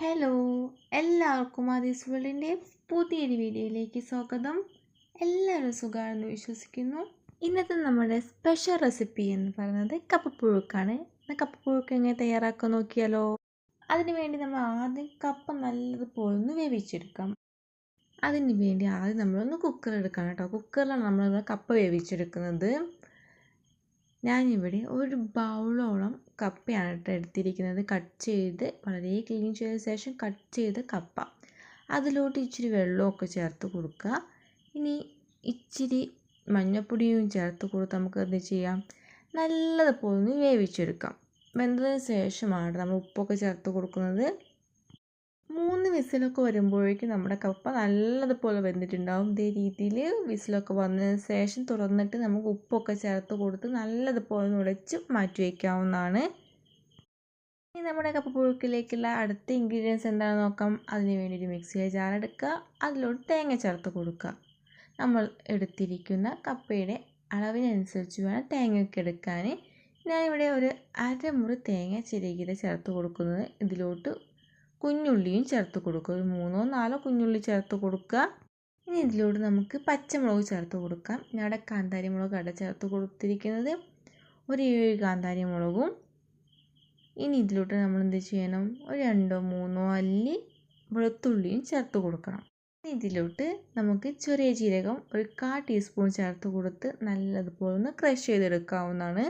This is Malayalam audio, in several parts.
ഹലോ എല്ലാവർക്കും ആദീസ് വേൾഡിന്റെ പുതിയൊരു വീഡിയോയിലേക്ക് സ്വാഗതം. എല്ലാവരും സുഖമാണെന്ന് വിശ്വസിക്കുന്നു. ഇന്നത്തെ നമ്മുടെ സ്പെഷ്യൽ റെസിപ്പി എന്ന് പറയുന്നത് കപ്പപ്പുഴുക്കാണ്. കപ്പപ്പുഴുക്ക് എങ്ങനെ തയ്യാറാക്കാൻ നോക്കിയാലോ? അതിനുവേണ്ടി നമ്മൾ ആദ്യം കപ്പ നല്ലതുപോലെ ഒന്ന് വേവിച്ചെടുക്കാം. അതിന് വേണ്ടി ആദ്യം നമ്മളൊന്ന് കുക്കർ എടുക്കണം കേട്ടോ. കുക്കറിലാണ് നമ്മൾ കപ്പ വേവിച്ചെടുക്കുന്നത്. ഞാനിവിടെ ഒരു ബൗളോളം കപ്പയാണ് കേട്ടോ എടുത്തിരിക്കുന്നത്. കട്ട് ചെയ്ത് വളരെ ക്ലീൻ ചെയ്ത ശേഷം കട്ട് ചെയ്ത കപ്പ. അതിലോട്ട് ഇച്ചിരി വെള്ളമൊക്കെ ചേർത്ത് കൊടുക്കുക. ഇനി ഇച്ചിരി മഞ്ഞൾപ്പൊടിയും ചേർത്ത് കൊടുത്ത് നമുക്ക് എന്ത് ചെയ്യാം? നല്ലതുപോലെ ഒന്ന് വേവിച്ചെടുക്കാം. വെന്തതിന് ശേഷമാണ് നമ്മൾ ഉപ്പൊക്കെ ചേർത്ത് കൊടുക്കുന്നത്. മൂന്ന് വിസിലൊക്കെ വരുമ്പോഴേക്കും നമ്മുടെ കപ്പ നല്ലതുപോലെ വെന്തിട്ടുണ്ടാവും. ഇതേ രീതിയിൽ വിസിലൊക്കെ വന്നതിന് ശേഷം തുറന്നിട്ട് നമുക്ക് ഉപ്പൊക്കെ ചേർത്ത് കൊടുത്ത് നല്ലതുപോലെ ഉടച്ച് മാറ്റി വയ്ക്കാവുന്നതാണ് ഇനി നമ്മുടെ കപ്പ പുഴുക്കിലേക്കുള്ള അടുത്ത ഇൻഗ്രീഡിയൻസ് എന്താണെന്ന് നോക്കാം. അതിന് വേണ്ടി ഒരു മിക്സിയിലെ ജാർ എടുക്കുക. അതിലോട്ട് തേങ്ങ ചേർത്ത് കൊടുക്കുക. നമ്മൾ എടുത്തിരിക്കുന്ന കപ്പയുടെ അളവിനനുസരിച്ച് വേണം തേങ്ങയൊക്കെ എടുക്കാൻ. ഞാനിവിടെ ഒരു അരമുറി തേങ്ങ ചിരകിയത് ചേർത്ത് കൊടുക്കുന്നത്. ഇതിലോട്ട് കുഞ്ഞുള്ളിയും ചേർത്ത് കൊടുക്കുക. ഒരു മൂന്നോ നാലോ കുഞ്ഞുള്ളി ചേർത്ത് കൊടുക്കുക. ഇനി ഇതിലൂടെ നമുക്ക് പച്ചമുളക് ചേർത്ത് കൊടുക്കാം. ഞാനിവിടെ കാന്താരി അട ചേർത്ത് കൊടുത്തിരിക്കുന്നത്. ഒരു ഏഴ് കാന്താരി മുളകും. ഇനി ഇതിലോട്ട് നമ്മൾ എന്ത് ചെയ്യണം? ഒരു രണ്ടോ മൂന്നോ അല്ലി വെളുത്തുള്ളിയും ചേർത്ത് കൊടുക്കണം. ഇതിലോട്ട് നമുക്ക് ചെറിയ ജീരകം ഒരു കാ ടീസ്പൂൺ ചേർത്ത് കൊടുത്ത് നല്ലതുപോലെ ഒന്ന് ക്രഷ് ചെയ്തെടുക്കാവുന്നതാണ്.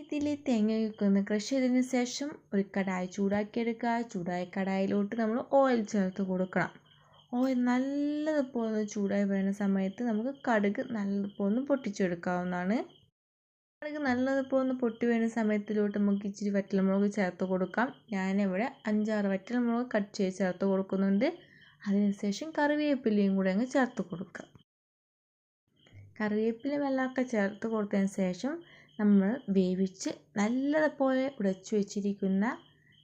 ഇതിൽ തേങ്ങയൊക്കെ ഒന്ന് ക്രഷ് ചെയ്തതിന് ശേഷം ഒരു കടായി ചൂടാക്കിയെടുക്കുക. ചൂടായ കടായിലോട്ട് നമ്മൾ ഓയിൽ ചേർത്ത് കൊടുക്കണം. ഓയിൽ നല്ലതുപോലെ ചൂടായി വരുന്ന സമയത്ത് നമുക്ക് കടുക് നല്ലതുപോലെ ഒന്ന് പൊട്ടിച്ചെടുക്കാവുന്നതാണ്. കടുക് നല്ലതുപോലെ ഒന്ന് പൊട്ടി വരുന്ന സമയത്തിലോട്ട് നമുക്ക് ഇച്ചിരി വറ്റൽമുളക് ചേർത്ത് കൊടുക്കാം. ഞാനിവിടെ അഞ്ചാറ് വറ്റൽമുളക് കട്ട് ചെയ്ത് ചേർത്ത് കൊടുക്കുന്നുണ്ട്. അതിനുശേഷം കറിവേപ്പിലയും കൂടെ അങ്ങ് ചേർത്ത് കൊടുക്കുക കറിവേപ്പില വെള്ളമൊക്കെ ചേർത്ത് കൊടുത്തതിന് ശേഷം നമ്മൾ വേവിച്ച് നല്ലതുപോലെ ഉടച്ചു വെച്ചിരിക്കുന്ന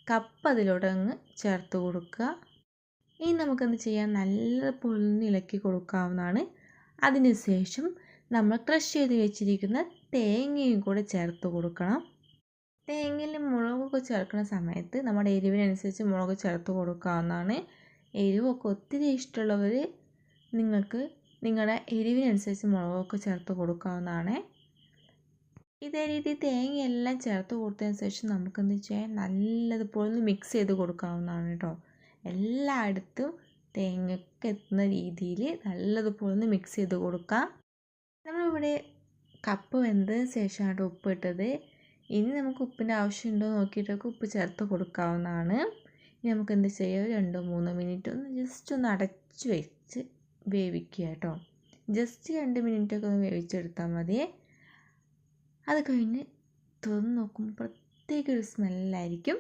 കപ്പ അതിലോട്ട് അങ്ങ് ചേർത്ത് കൊടുക്കുക. ഇനി നമുക്കെന്ത് ചെയ്യാം? നല്ലതുപോലെ ഒന്ന് ഇളക്കി കൊടുക്കാവുന്നതാണ്. അതിനുശേഷം നമ്മൾ ക്രഷ് ചെയ്ത് വെച്ചിരിക്കുന്ന തേങ്ങയും കൂടെ ചേർത്ത് കൊടുക്കണം. തേങ്ങയിൽ മുളകൊക്കെ ചേർക്കുന്ന സമയത്ത് നമ്മുടെ എരിവിനനുസരിച്ച് മുളക് ചേർത്ത് കൊടുക്കാവുന്നതാണ്. എരിവൊക്കെ ഒത്തിരി ഇഷ്ടമുള്ളവർ നിങ്ങൾക്ക് നിങ്ങളുടെ എരിവിനനുസരിച്ച് മുളകൊക്കെ ചേർത്ത് കൊടുക്കാവുന്നതാണ്. ഇതേ രീതി തേങ്ങയെല്ലാം ചേർത്ത് കൊടുത്തതിന് ശേഷം നമുക്കെന്ന് ചെയ്യാം? നല്ലതുപോലെ ഒന്ന് മിക്സ് ചെയ്ത് കൊടുക്കാവുന്നതാണ് കേട്ടോ എല്ലായിടത്തും തേങ്ങയൊക്കെ എത്തുന്ന രീതിയിൽ നല്ലതുപോലെ ഒന്ന് മിക്സ് ചെയ്ത് കൊടുക്കാം. നമ്മളിവിടെ കപ്പ് വെന്തതിന് ശേഷമാണ് ഉപ്പ് ഇട്ടത്. ഇനി നമുക്ക് ഉപ്പിന്റെ ആവശ്യമുണ്ടോ നോക്കിയിട്ടൊക്കെ ഉപ്പ് ചേർത്ത് കൊടുക്കാവുന്നതാണ്. ഇനി നമുക്ക് എന്ത് ചെയ്യാം രണ്ടോ മൂന്നോ മിനിറ്റ് ഒന്ന് ജസ്റ്റ് ഒന്ന് അടച്ച് വെച്ച് വേവിക്കുക കേട്ടോ ജസ്റ്റ് രണ്ട് മിനിറ്റൊക്കെ ഒന്ന് വേവിച്ചെടുത്താൽ മതി. അത് കഴിഞ്ഞ് തുറന്ന് നോക്കുമ്പോൾ പ്രത്യേക ഒരു സ്മെല്ലായിരിക്കും.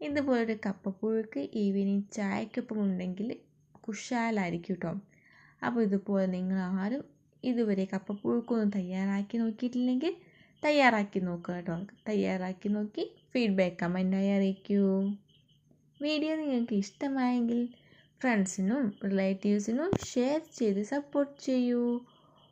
ഇതുപോലൊരു കപ്പപ്പുഴുക്ക് ഈവനിങ് ചായക്കൊപ്പം ഉണ്ടെങ്കിൽ കുശാലായിരിക്കും കേട്ടോ. അപ്പോൾ ഇതുപോലെ നിങ്ങൾ ആരും ഇതുവരെ കപ്പപ്പുഴുക്കൊന്നും തയ്യാറാക്കി നോക്കിയിട്ടില്ലെങ്കിൽ തയ്യാറാക്കി നോക്കുക കേട്ടോ. തയ്യാറാക്കി നോക്കി ഫീഡ്ബാക്ക് കമന്റായി അറിയിക്കൂ. വീഡിയോ നിങ്ങൾക്ക് ഇഷ്ടമായെങ്കിൽ ഫ്രണ്ട്സിനും റിലേറ്റീവ്സിനും ഷെയർ ചെയ്ത് സപ്പോർട്ട് ചെയ്യൂ.